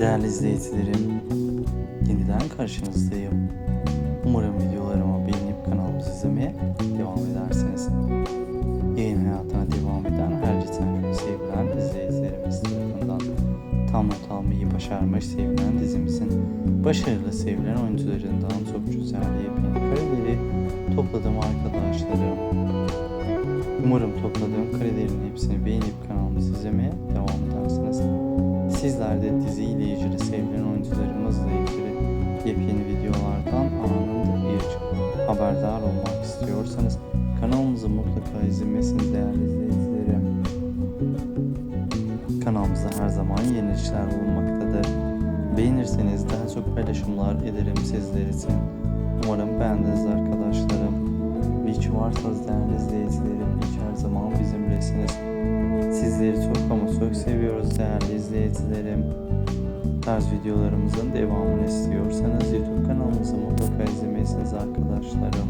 Değerli izleyicilerim, yeniden karşınızdayım. Umarım videolarımı beğenip kanalımızı izlemeye devam edersiniz. Yayın hayatına devam eden her geçen sevilen izleyicilerimiz tarafından tam not almayı başarmış sevilen dizimizin başarılı sevilen oyuncularından çok güzel yepyeni kareleri topladım arkadaşlarım. Umarım topladığım karelerin hepsini beğenip kanalımızı izlemeye devam edersiniz. Sizler de diziyle ilgili sevilen oyuncularımızla ilgili yepyeni videolardan anında bir haberdar olmak istiyorsanız kanalımızı mutlaka izlemesini değerli izleyicilerim. Kanalımızda her zaman yenilikler bulunmaktadır. Beğenirseniz daha çok paylaşımlar ederim sizler için. Umarım beğendiniz arkadaşlarım. Hiç varsanız değerli izleyicilerim hiç her zaman bizimlesiniz. Sizleri çok ama çok seviyoruz değerli izleyicilerim. Tarz videolarımızın devamını istiyorsanız YouTube kanalımızı mutlaka izlemelisiniz arkadaşlarım.